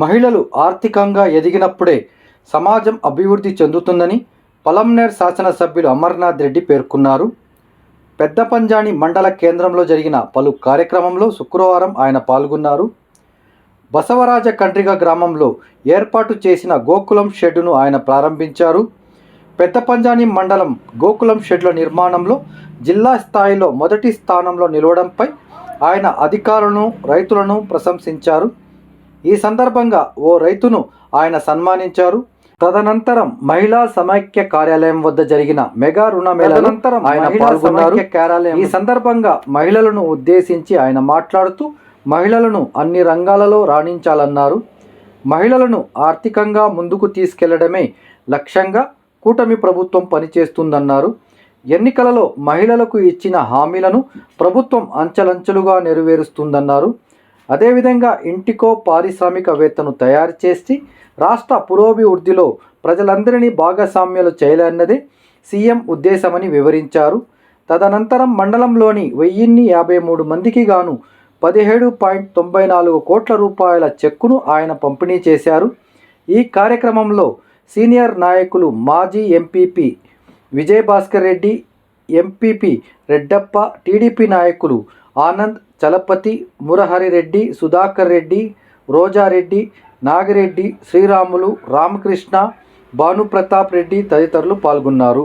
మహిళలు ఆర్థికంగా ఎదిగినప్పుడే సమాజం అభివృద్ధి చెందుతుందని పలంనేర్ శాసనసభ్యులు అమర్నాథ్ రెడ్డి పేర్కొన్నారు. పెద్ద పంజాని మండల కేంద్రంలో జరిగిన పలు కార్యక్రమంలో శుక్రవారం ఆయన పాల్గొన్నారు. బసవరాజ కండ్రిగ గ్రామంలో ఏర్పాటు చేసిన గోకులం షెడ్డును ఆయన ప్రారంభించారు. పెద్ద పంజాని మండలం గోకులం షెడ్ల నిర్మాణంలో జిల్లా స్థాయిలో మొదటి స్థానంలో నిలవడంపై ఆయన అధికారులను రైతులను ప్రశంసించారు. ఈ సందర్భంగా ఓ రైతును ఆయన సన్మానించారు. తదనంతరం మహిళా సమైక్య కార్యాలయం వద్ద జరిగిన మెగా రుణమేళనంతరం ఆయన పాల్గొన్నారు. ఈ సందర్భంగా మహిళలను ఉద్దేశించి ఆయన మాట్లాడుతూ మహిళలను అన్ని రంగాలలో రాణించాలన్నారు. మహిళలను ఆర్థికంగా ముందుకు తీసుకెళ్ళడమే లక్ష్యంగా కూటమి ప్రభుత్వం పనిచేస్తుందన్నారు. ఎన్నికలలో మహిళలకు ఇచ్చిన హామీలను ప్రభుత్వం అంచెలంచెలుగా నెరవేరుస్తుందన్నారు. అదేవిధంగా ఇంటికో పారిశ్రామికవేత్తను తయారు చేసి రాష్ట్ర పురోభివృద్ధిలో ప్రజలందరినీ భాగస్వామ్యాలు చేయాలన్నదే సీఎం ఉద్దేశమని వివరించారు. తదనంతరం మండలంలోని వెయ్యిన్ని యాభై మూడు మందికి గాను పదిహేడు పాయింట్ తొంభై నాలుగు కోట్ల రూపాయల చెక్కును ఆయన పంపిణీ చేశారు. ఈ కార్యక్రమంలో సీనియర్ నాయకులు మాజీ MPP Vijayabhaskar Reddy MPP Reddappa TDP నాయకులు ఆనంద్ చలపతి మురహరిరెడ్డి సుధాకర్ రెడ్డి రోజారెడ్డి నాగిరెడ్డి శ్రీరాములు రామకృష్ణ భానుప్రతాప్ రెడ్డి తదితరులు పాల్గొన్నారు.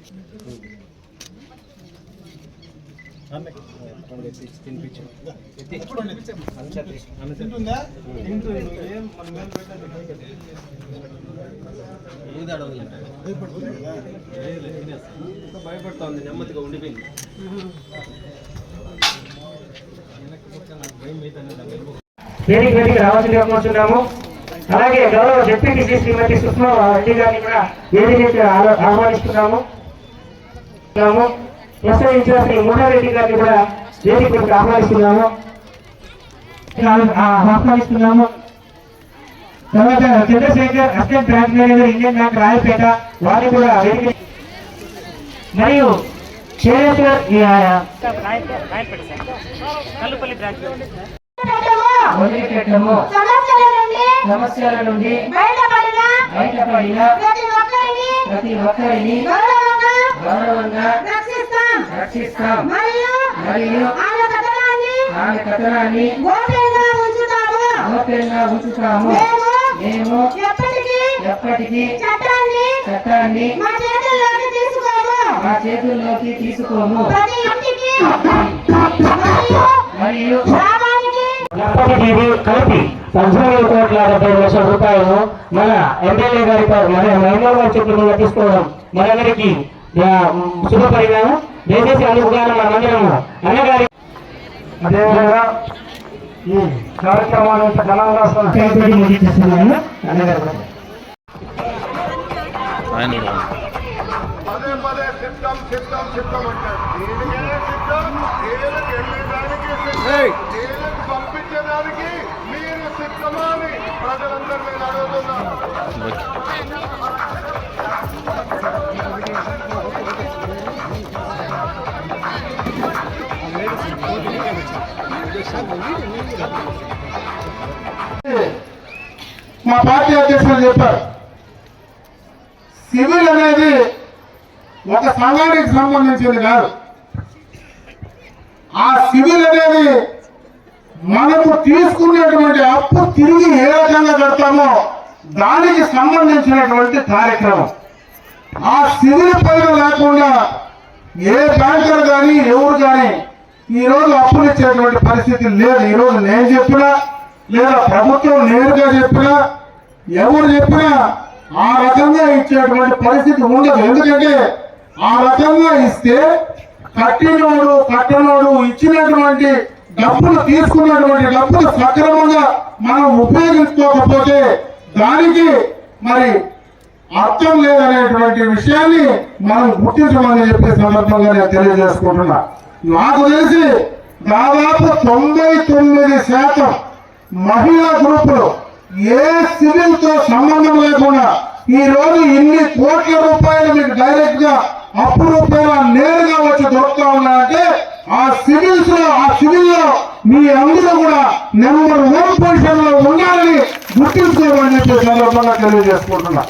వస్తుంది భయపడుతోంది నెమ్మదిగా ఉండిపోయింది వేదిక వెళ్ళి రావాల్సిందిగా కోరుతున్నాము అలాగే గౌరవ డిప్యూటీ శ్రీమతి సుష్మా రెడ్డి గారిని కూడా ఏది ఆహ్వానిస్తున్నాము. ఆహ్వానిస్తున్నాము. ఎస్ఐ ఇన్ఛార్జ్ గారిని కూడా వేదికకు ఆహ్వానిస్తున్నాము. ఆహ్వానిస్తున్నాము. తర్వాత Chandrasekhar assistant branch manager Indian Bank Rayapeta వారిని కూడా వేదిక మరియు శేషేశ్వర్ కల్లుపల్లి బ్రాంచ్ సమస్యల నుండి బయటపడిన ప్రతి ఒక్కరిని గౌరవంగా రక్షిస్తాం. రక్షిస్తాం. మరియు మరియు ఆయన కథనాన్ని ఆమె కథనాన్ని గోప్యంగా ఉంచుతాము. గోప్యంగా ఉంచుతాము. మేము ఎప్పటికీ ఎప్పటికీ చట్టాన్ని చట్టాన్ని మా చేతుల్లోకి తీసుకోము. మా చేతుల్లోకి తీసుకోము. ప్రతి ఇంటికి మరియు ఎప్పటికీ కలిపి పద్నాలుగు కోట్ల డెబ్బై లక్షల రూపాయలు మన ఎమ్మెల్యే గారి మన మహిళా గారి మీద తీసుకోవడం మనందరికీ శుభపరిణామం దయచేసి అనుకున్నాను మనందరము అన్నగారి అదేవిధంగా ఈ కార్యక్రమాన్ని ఇంత ఘనంగా ముగించేస్తున్నాను అన్నగారు. పదే పదే సిద్ధం సిద్ధం సిద్ధం అంటారు దీనికే సిద్ధం. జైలుకి వెళ్ళేదానికి సిద్ధం. జైలుకి పంపించడానికి మీరు సిద్ధమా అని ప్రజలందరూ నేను అడుగుతున్నాను మా పార్టీ అధ్యక్షులు చెప్పారు. సివిల్ అనేది ఒక సంఘానికి సంబంధించింది కాదు. ఆ సివిల్ అనేది మనకు తీసుకునేటువంటి అప్పు తిరిగి ఏ రకంగా కడతామో దానికి సంబంధించినటువంటి కార్యక్రమం. ఆ సివిల్ పైన లేకుండా ఏ బ్యాంకర్ కానీ ఎవరు కానీ ఈ రోజు అప్పులు ఇచ్చేటువంటి పరిస్థితి లేదు. ఈ రోజు నేను చెప్పినా లేదా ప్రభుత్వం నేరుగా చెప్పినా ఎవరు చెప్పినా ఆ రకంగా ఇచ్చేటువంటి పరిస్థితి ఉండదు. ఎందుకంటే ఆ రకంగా ఇస్తే కట్టినోడు కట్టనోడు ఇచ్చినటువంటి డబ్బులు తీసుకున్నటువంటి డబ్బులు సక్రమంగా మనం ఉపయోగించుకోకపోతే దానికి మరి అర్థం లేదనేటువంటి విషయాన్ని మనం గుర్తించమని చెప్పే సందర్భంగా నేను తెలియజేసుకుంటున్నా. నాకు తెలిసి దాదాపు తొంభై తొమ్మిది శాతం మహిళా గ్రూపులు ఏ సివిల్తో సంబంధం లేకుండా ఈ రోజు ఇన్ని కోట్ల రూపాయలు మీకు డైరెక్ట్గా అప్పు రూపాయలు నేరుగా వచ్చి దొరుకుతా ఉన్నాయంటే ఆ సివిల్స్లో ఆ సివిల్లో మీ అందరూ కూడా నెంబర్ వన్ పొజిషన్లో ఉండాలని గుర్తించుకోమని చెప్పి సందర్భంగా తెలియజేసుకుంటున్నా.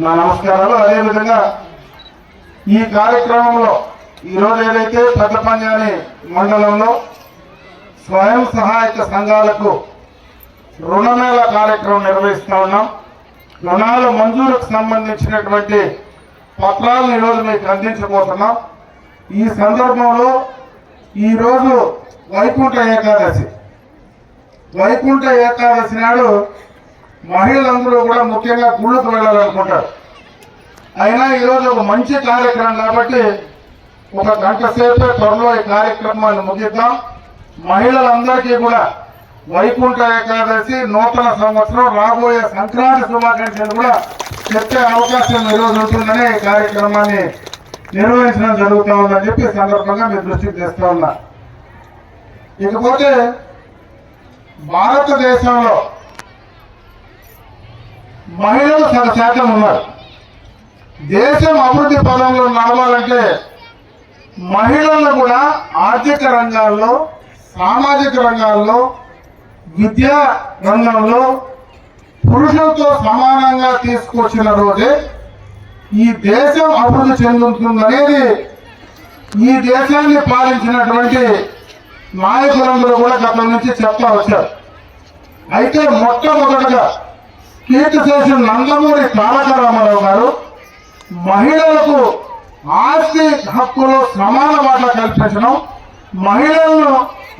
నా నమస్కారాలు. అదేవిధంగా ఈ కార్యక్రమంలో ఈరోజు ఏదైతే పెద్దపంజాని మండలంలో స్వయం సహాయక సంఘాలకు రుణమేళ కార్యక్రమం నిర్వహిస్తూ ఉన్నాం. రుణాల మంజూరుకు సంబంధించినటువంటి పత్రాలను ఈరోజు మీకు అందించబోతున్నాం. ఈ సందర్భంలో ఈరోజు వైకుంఠ ఏకాదశి. వైకుంఠ ఏకాదశి నాడు మహిళలందరూ కూడా ముఖ్యంగా గుళ్ళకు వెళ్ళాలనుకుంటారు. అయినా ఈరోజు ఒక మంచి కార్యక్రమం కాబట్టి ఒక గంట సేపు త్వరలో ఈ కార్యక్రమాన్ని ముగిద్దాం. మహిళలందరికీ కూడా వైకుంఠ ఏకాదశి నూతన సంవత్సరం రాబోయే సంక్రాంతి శుభాకాంక్షలు కూడా చెప్పే అవకాశం ఈరోజు ఉంటుందని ఈ కార్యక్రమాన్ని నిర్వహించడం జరుగుతూ ఉందని చెప్పి సందర్భంగా మీ దృష్టికి తెస్తా ఉన్నా. ఇకపోతే భారతదేశంలో మహిళలు సగ శాతం ఉన్నారు. దేశం అభివృద్ధి పదంలో నడవాలంటే మహిళలను కూడా ఆర్థిక రంగాల్లో సామాజిక రంగాల్లో విద్యా రంగంలో పురుషులతో సమానంగా తీసుకొచ్చిన రోజే ఈ దేశం అభివృద్ధి చెందుతుందనేది ఈ దేశాన్ని పాలించినటువంటి నాయకులందరూ కూడా గతం నుంచి చెప్తా వచ్చారు. అయితే మొట్టమొదటగా కీర్తిశేషు నందమూరి తారక రామారావు గారు మహిళలకు ఆస్తి హక్కులో సమాన వాటా కల్పించడం మహిళలను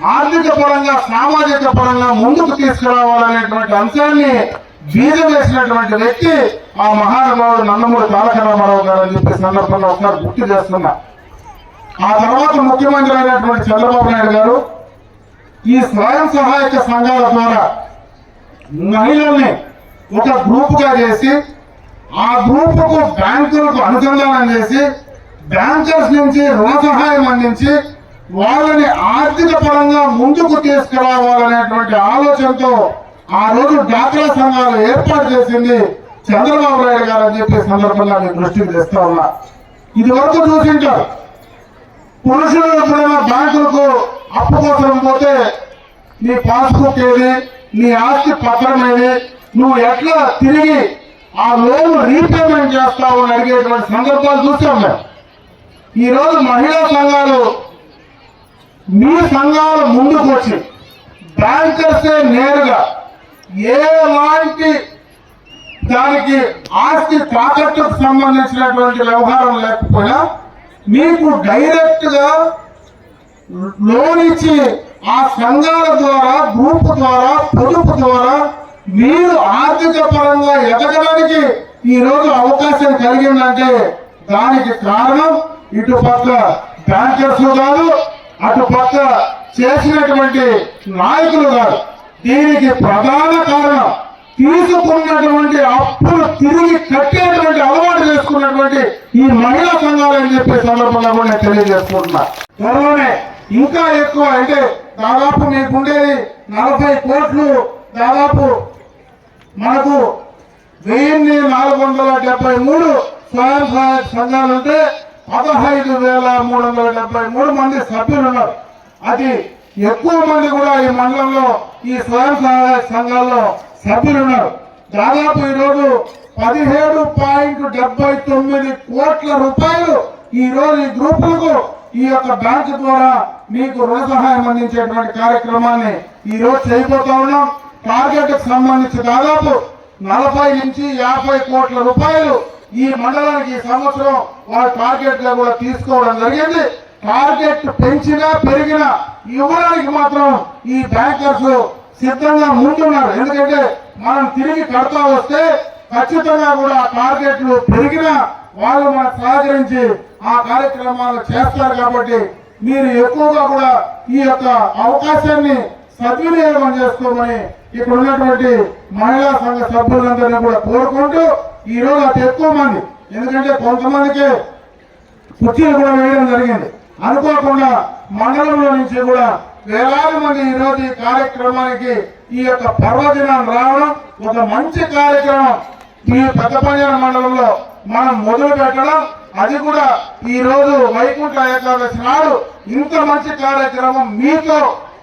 ఆర్థిక పరంగా సామాజిక పరంగా ముందుకు తీసుకురావాలనేటువంటి అంశాన్ని బీజం వేసినటువంటి వ్యక్తి ఆ మహానుభావుడు నందమూరి తారక రామారావు గారు అని చెప్పి సందర్భంగా ఒకసారి గుర్తు చేస్తున్నా. ఆ తర్వాత ముఖ్యమంత్రి అయినటువంటి చంద్రబాబు నాయుడు గారు ఈ స్వయం సహాయక సంఘాల ద్వారా మహిళల్ని ఒక గ్రూప్గా చేసి ఆ గ్రూప్కు బ్యాంకులకు అనుసంధానం చేసి బ్యాంకర్స్ నుంచి రుణ సహాయం అందించి వాళ్ళని ఆర్థిక పరంగా ముందుకు తీసుకురావాలనేటువంటి ఆలోచనతో ఆ రోజు డాక్రా సంఘాలు ఏర్పాటు చేసింది చంద్రబాబు నాయుడు గారు అని చెప్పే సందర్భంగా నేను దృష్టికి తెస్తా ఉన్నా. ఇది వరకు చూసింటారు పురుషులు ఎప్పుడైనా బ్యాంకులకు అప్పు కోసం పోతే నీ పాస్బుక్ ఏది నీ ఆస్తి పత్రం ఏది నువ్వు ఎట్లా తిరిగి ఆ లోన్ రీపేమెంట్ చేస్తావు అని అడిగేటువంటి సందర్భాలు చూసాం మేము. ఈరోజు మహిళా సంఘాలు మీ సంఘాలు ముందుకు వచ్చి బ్యాంకర్సే నేరుగా ఏలాంటి దానికి ఆస్తి తాకట్టుకు సంబంధించినటువంటి వ్యవహారం లేకపోయినా మీకు డైరెక్ట్గా లోన్ ఇచ్చి ఆ సంఘాల ద్వారా గ్రూప్ ద్వారా పొదుపు ద్వారా మీరు ఆర్థిక పరంగా ఎదగడానికి ఈ రోజు అవకాశం కలిగిందంటే దానికి కారణం ఇటు పక్క బ్యాంకర్స్ కాదు అటు పక్క చేసినటువంటి నాయకులు కాదు. దీనికి ప్రధాన కారణం తీసుకున్నటువంటి అప్పులు తిరిగి కట్టేటువంటి అలవాటు చేసుకున్నటువంటి ఈ మహిళా సంఘాలు అని చెప్పే సందర్భంగా కూడా నేను తెలియజేసుకుంటున్నా. త్వరలోనే ఇంకా ఎక్కువ అంటే దాదాపు మీకుండేది నలభై కోట్లు దాదాపు మనకు వెయ్యిన్ని నాలుగు వందల డెబ్బై మూడు స్వయం సహాయక సంఘాలు ఉంటే పదహైదు వేల మూడు వందల డెబ్బై మూడు మంది సభ్యులు ఉన్నారు అది ఎక్కువ మంది కూడా ఈ మండలంలో ఈ స్వయం సహాయక సంఘాల్లో సభ్యులు ఉన్నారు దాదాపు ఈరోజు పదిహేడు పాయింట్ డెబ్బై తొమ్మిది కోట్ల రూపాయలు ఈ రోజు ఈ గ్రూపులకు ఈ యొక్క బ్యాంక్ ద్వారా మీకు రుణ సహాయం అందించేటువంటి కార్యక్రమాన్ని ఈ రోజు చేయబోతా ఉన్నాం. టార్గెట్ సంబంధించి దాదాపు నలభై నుంచి యాభై కోట్ల రూపాయలు ఈ మండలానికి ఈ సంవత్సరం వాళ్ళ టార్గెట్గా కూడా తీసుకోవడం జరిగింది. టార్గెట్ పెంచినా పెరిగినా ఇవ్వడానికి మాత్రం ఈ బ్యాంకర్స్ సిద్ధంగా ముందున్నారు ఎందుకంటే మనం తిరిగి కడతా వస్తే ఖచ్చితంగా కూడా టార్గెట్లు పెరిగినా వాళ్ళు మనకు సహకరించి ఆ కార్యక్రమాలు చేస్తారు కాబట్టి మీరు ఎక్కువగా కూడా ఈ యొక్క అవకాశాన్ని సద్వినియోగం చేసుకోమని ఇక్కడ ఉన్నటువంటి మహిళా సంఘ సభ్యులందరినీ కూడా కోరుకుంటూ ఈ రోజు అతి ఎక్కువ మంది ఎందుకంటే కొంతమందికి కుర్చీలు కూడా వేయడం జరిగింది. అనుకోకుండా మండలంలో నుంచి కూడా వేలాది మంది ఈ రోజు ఈ కార్యక్రమానికి ఈ యొక్క పర్వదినం రావడం ఒక మంచి కార్యక్రమం. ఈ పెద్ద మండలంలో మనం మొదలు పెట్టడం అది కూడా ఈ రోజు వైకుంఠ ఏకాదశి నాడు ఇంత మంచి కార్యక్రమం మీతో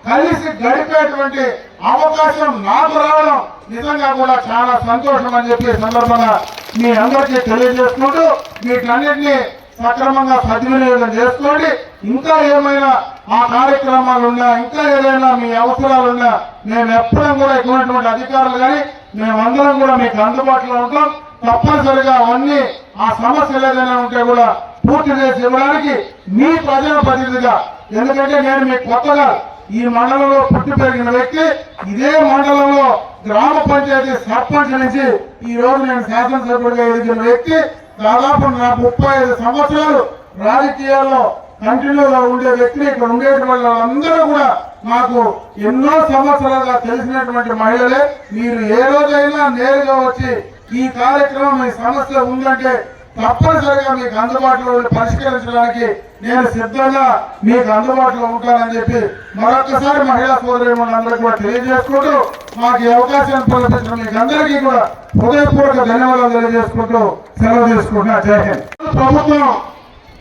కలిసి గడిపేటువంటి అవకాశం నాకు రావడం నిజంగా కూడా చాలా సంతోషం అని చెప్పి సందర్భంగా మీ అందరికీ తెలియజేసుకుంటూ వీటన్నిటినీ సక్రమంగా సద్వినియోగం చేసుకోండి. ఇంకా ఏమైనా ఆ కార్యక్రమాలు ఉన్నా ఇంకా ఏదైనా మీ అవసరాలు ఉన్నా మేము ఎప్పుడూ కూడా ఇక్కడ ఉన్నటువంటి అధికారులు కానీ మేమందరం కూడా మీకు అందుబాటులో ఉంటాం. తప్పనిసరిగా అవన్నీ ఆ సమస్యలు ఏదైనా ఉంటే కూడా పూర్తి చేసి ఇవ్వడానికి మీ ప్రజల ప్రతినిధిగా ఎందుకంటే నేను మీకు కొత్తగా ఈ మండలంలో పుట్టి పెరిగిన వ్యక్తి ఇదే మండలంలో గ్రామ పంచాయతీ సర్పంచ్ నుంచి ఈ రోజు నేను శాసనసభ్యుడిగా ఎదిగిన వ్యక్తి దాదాపు నా ముప్పై ఐదు సంవత్సరాలు రాజకీయాల్లో కంటిన్యూగా ఉండే వ్యక్తి ఇక్కడ ఉండేటువంటి వాళ్ళందరూ కూడా నాకు ఎన్నో సంవత్సరాలుగా తెలిసినటువంటి మహిళలే. మీరు ఏ రోజైనా నేరుగా వచ్చి ఈ కార్యక్రమం ఈ సమస్య ఉందంటే తప్పనిసరిగా మీకు అందుబాటులో ఉండి పరిష్కరించడానికి నేను సిద్ధంగా మీకు అందుబాటులో ఉంటానని చెప్పి మరొకసారి మహిళా సోదరి అందరికీ కూడా తెలియజేసుకుంటూ మాకు ఈ అవకాశాన్ని కల్పించిన మీకు అందరికీ కూడా హృదయపూర్వక ధన్యవాదాలు తెలియజేసుకుంటూ సెలవు తీసుకుంటున్నా. జై హింద్. ప్రభుత్వం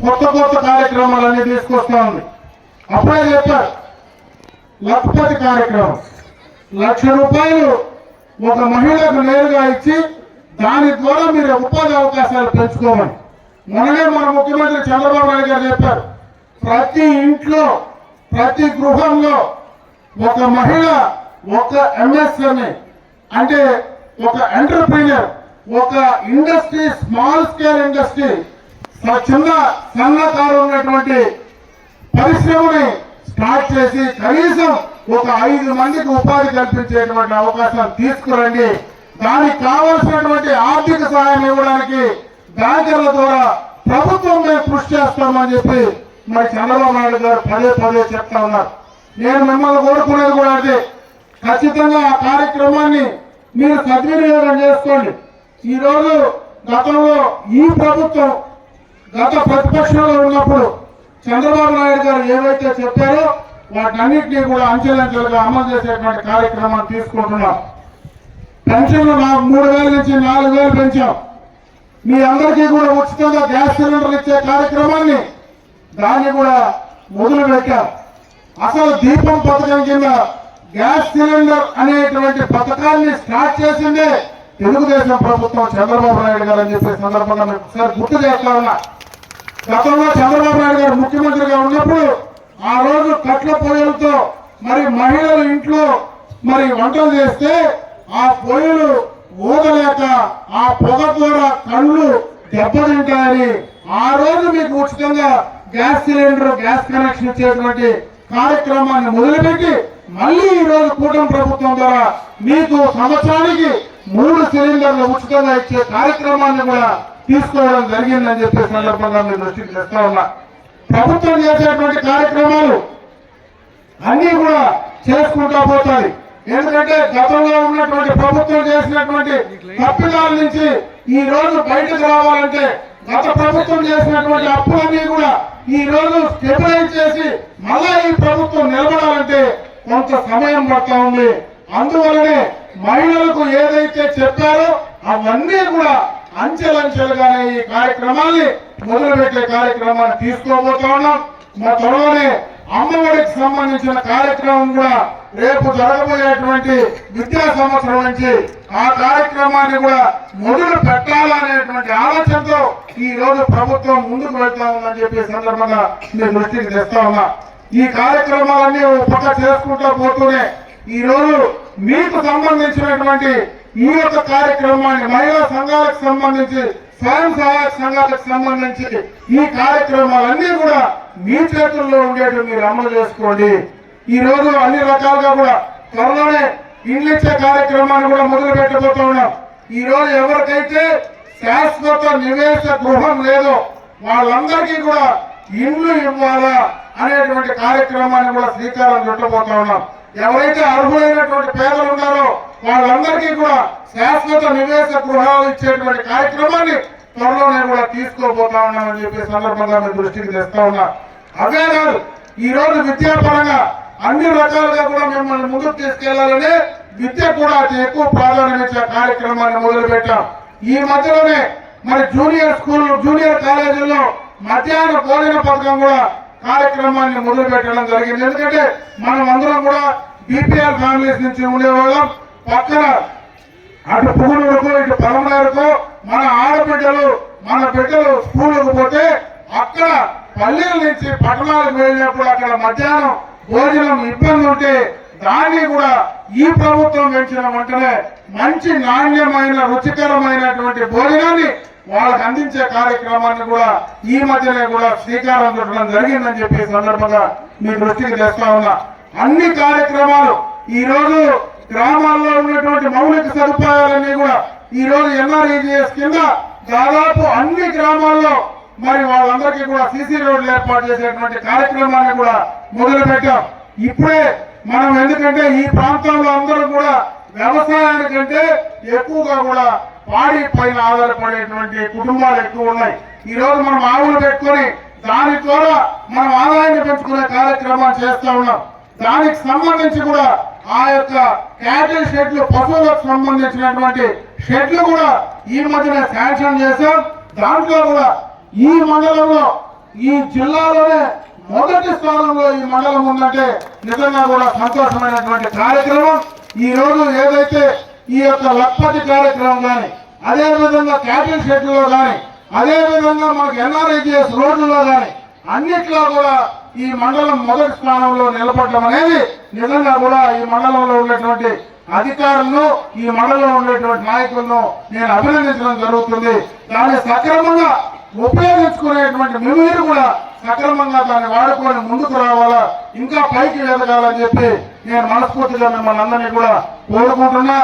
కొత్త కొత్త కార్యక్రమాలన్నీ తీసుకొస్తా ఉంది. అప్పుడే చెప్పారు లక్పతి కార్యక్రమం. లక్ష రూపాయలు ఒక మహిళకు నేరుగా ఇచ్చి దాని ద్వారా మీరు ఉపాధి అవకాశాలు పెంచుకోమని మొన్ననే మన ముఖ్యమంత్రి చంద్రబాబు నాయుడు గారు చెప్పారు ప్రతి ఇంట్లో ప్రతి గృహంలో ఒక మహిళ ఒక ఎంఎస్ఎంఈ అంటే ఒక ఎంటర్ప్రీనియర్ ఒక ఇండస్ట్రీ స్మాల్ స్కేల్ ఇండస్ట్రీ చిన్న సన్నకారు ఉన్నటువంటి పరిశ్రమని స్టార్ట్ చేసి కనీసం ఒక ఐదు మందికి ఉపాధి కల్పించేటువంటి అవకాశం తీసుకురండి. దానికి కావలసినటువంటి ఆర్థిక సహాయం ఇవ్వడానికి బ్యాంకర్ల ద్వారా ప్రభుత్వం మేము కృషి చేస్తామని చెప్పి మరి చంద్రబాబు నాయుడు గారు పదే పదే చెప్తా ఉన్నారు. నేను మిమ్మల్ని కోరుకునేది కూడా అదే. ఖచ్చితంగా ఆ కార్యక్రమాన్ని మీరు సద్వినియోగం చేసుకోండి. ఈ రోజు గతంలో ఈ ప్రభుత్వం గత ప్రతిపక్షంలో ఉన్నప్పుడు చంద్రబాబు నాయుడు గారు ఏవైతే చెప్పారో వాటన్నిటినీ కూడా అంచెలంచెలుగా అమలు చేసేటువంటి కార్యక్రమాన్ని తీసుకుంటున్నాం. పెన్షన్లు నా మూడు వేల నుంచి నాలుగు వేలు పెంచాం. మీ అందరికీ కూడా ఉచితంగా గ్యాస్ సిలిండర్ ఇచ్చే కార్యక్రమాన్ని దాన్ని కూడా మొదలు పెట్టాం అసలు దీపం పథకం కింద గ్యాస్ సిలిండర్ అనేటువంటి పథకాన్ని స్టార్ట్ చేసిందే తెలుగుదేశం ప్రభుత్వం చంద్రబాబు నాయుడు గారు అని చెప్పే సందర్భంగా మీకు ఒకసారి గుర్తు చేస్తా ఉన్నా. గతంలో చంద్రబాబు నాయుడు గారు ముఖ్యమంత్రిగా ఉన్నప్పుడు ఆ రోజు కట్ల పొయ్యలతో మరి మహిళలు ఇంట్లో మరి వంటలు చేస్తే ఆ పొయ్యిలు ఊదలేక ఆ పొగ ద్వారా కళ్ళు దెబ్బతింటాయని ఆ రోజు మీకు ఉచితంగా గ్యాస్ సిలిండర్ గ్యాస్ కనెక్షన్ ఇచ్చేటువంటి కార్యక్రమాన్ని మొదలుపెట్టి మళ్ళీ ఈ రోజు కూటమి ప్రభుత్వం ద్వారా మీకు సంవత్సరానికి మూడు సిలిండర్లు ఉచితంగా ఇచ్చే కార్యక్రమాన్ని కూడా తీసుకోవడం జరిగిందని చెప్పే సందర్భంగా మీరు దృష్టికి తెస్తా ఉన్నా. ప్రభుత్వం చేసేటువంటి కార్యక్రమాలు అన్ని కూడా చేసుకుంటా పోతాయి. ఎందుకంటే గతంలో ఉన్నటువంటి ప్రభుత్వం చేసినటువంటి తప్పిదాల నుంచి ఈ రోజు బయటకు రావాలంటే గత ప్రభుత్వం చేసినటువంటి అప్పులన్నీ కూడా ఈ రోజు స్టెబిలైజ్ చేసి మళ్ళా ఈ ప్రభుత్వం నిలబడాలంటే కొంత సమయం పడతా ఉంది. అందువల్లనే మహిళలకు ఏదైతే చెప్పారో అవన్నీ కూడా అంచెలంచెలుగానే ఈ కార్యక్రమాన్ని మొదలుపెట్టే కార్యక్రమాన్ని తీసుకోబోతా ఉన్నాం. మా త్వరలోనే అమ్మఒడికి సంబంధించిన కార్యక్రమం కూడా రేపు జరగబోయేటువంటి విద్యా సంవత్సరం నుంచి ఆ కార్యక్రమాన్ని కూడా మొదలు పెట్టాలనేటువంటి ఆలోచనతో ఈ రోజు ప్రభుత్వం ముందుకు వెళ్తా ఉందని చెప్పి సందర్భంగా మీ దృష్టికి తెస్తా ఉన్నా. ఈ కార్యక్రమాలన్నీ పక్క చేసుకుంటూ పోతూనే ఈ రోజు మీకు సంబంధించినటువంటి ఈ యొక్క కార్యక్రమాన్ని మహిళా సంఘాలకు సంబంధించి స్వయం సహాయక సంఘాలకు సంబంధించి ఈ కార్యక్రమాలన్నీ కూడా మీ చేతుల్లో ఉండేట్టు మీరు అమలు చేసుకోండి. ఈ రోజు అన్ని రకాలుగా కూడా త్వరలోనే ఇండ్లిచ్చే కార్యక్రమాన్ని కూడా మొదలు పెట్టబోతా ఉన్నాం. ఈ రోజు ఎవరికైతే శాశ్వత నివేశ గృహం లేదో వాళ్ళందరికీ కూడా ఇండ్లు ఇవ్వాలా అనేటువంటి కార్యక్రమాన్ని కూడా శ్రీకారం చుట్టబోతా ఉన్నాం. ఎవరైతే అర్హులైనటువంటి పేదలు ఉన్నారో వాళ్ళందరికీ కూడా శాశ్వత నివేశ గృహాలు ఇచ్చేటువంటి కార్యక్రమాన్ని త్వరలోనే కూడా తీసుకోబోతా ఉన్నామని చెప్పి సందర్భంగా మీ దృష్టికి తెస్తా ఉన్నా. అవే కాదు ఈ రోజు విద్యాపరంగా అన్ని రకాలుగా కూడా మిమ్మల్ని ముందుకు తీసుకెళ్ళాలని విద్య కూడా అతి ఎక్కువ ప్రాధాన్యం ఇచ్చే కార్యక్రమాన్ని మొదలుపెట్టాం. ఈ మధ్యలోనే మరి జూనియర్ స్కూల్ జూనియర్ కాలేజీల్లో మధ్యాహ్న భోజన పథకం కూడా కార్యక్రమాన్ని మొదలు పెట్టడం జరిగింది. ఎందుకంటే మనం అందరం కూడా బీపీఆర్ ఫ్యామిలీస్ నుంచి ఉండేవాళ్ళం పక్కన అటు పుగులూరుకు ఇటు పలమనేరుకు మన ఆడబిడ్డలు మన బిడ్డలు స్కూళ్ళకు పోతే అక్కడ పల్లెల నుంచి పట్టణాలకు వెళ్ళినప్పుడు అక్కడ మధ్యాహ్నం భోజనం ఇబ్బంది ఉంటే దాన్ని కూడా ఈ ప్రభుత్వం పెంచిన వెంటనే మంచి నాణ్యమైన రుచికరమైనటువంటి భోజనాన్ని వాళ్ళకు అందించే కార్యక్రమాన్ని కూడా ఈ మధ్యనే కూడా శ్రీకారం చుట్టడం జరిగిందని చెప్పి సందర్భంగా మీ దృష్టికి తెస్తా ఉన్నా. అన్ని కార్యక్రమాలు ఈ రోజు గ్రామాల్లో ఉన్నటువంటి మౌలిక సదుపాయాలన్నీ కూడా ఈ రోజు ఎన్ఆర్ఈజిఎస్ కింద దాదాపు అన్ని గ్రామాల్లో మరి వాళ్ళందరికీ కూడా సీసీ రోడ్లు ఏర్పాటు చేసేటువంటి కార్యక్రమాన్ని కూడా మొదలు పెట్టాం ఇప్పుడే మనం ఎందుకంటే ఈ ప్రాంతంలో అందరూ కూడా వ్యవసాయానికంటే ఎక్కువగా కూడా పాడి పైన ఆధారపడేటువంటి కుటుంబాలు ఎక్కువ ఉన్నాయి. ఈ రోజు మనం ఆవులు పెట్టుకొని దాని ద్వారా మనం ఆదాయాన్ని పెంచుకునే కార్యక్రమాన్ని చేస్తా ఉన్నాం. దానికి సంబంధించి కూడా ఆ యొక్క క్యాటల్ షెడ్లు పశువులకు సంబంధించినటువంటి షెడ్లు కూడా ఈ మధ్యన శాంక్షన్ చేశాం. దాంట్లో కూడా ఈ మండలంలో ఈ జిల్లాలోనే మొదటి స్థానంలో ఈ మండలం ఉందంటే నిజంగా కూడా సంతోషమైనటువంటి కార్యక్రమం. ఈ రోజు ఏదైతే ఈ యొక్క లక్పతి కార్యక్రమం కానీ అదే విధంగా క్యాటిల్ షెడ్లలో కానీ అదే విధంగా మనకు ఎన్ఆర్ఐజిఎస్ రోడ్లలో కానీ అన్నిట్లో కూడా ఈ మండలం మొదటి స్థానంలో నిలబడడం అనేది నిజంగా కూడా ఈ మండలంలో ఉండేటువంటి అధికారులను ఈ మండలంలో ఉండేటువంటి నాయకులను నేను అభినందించడం జరుగుతుంది. దాన్ని సక్రమంగా ఉపయోగించుకునేటువంటి మీరు కూడా సక్రమంగా దాన్ని వాడుకొని ముందుకు రావాలా ఇంకా పైకి ఎదగాలని చెప్పి నేను మనస్ఫూర్తిగా మిమ్మల్ని అందరినీ కూడా కోరుకుంటున్నా.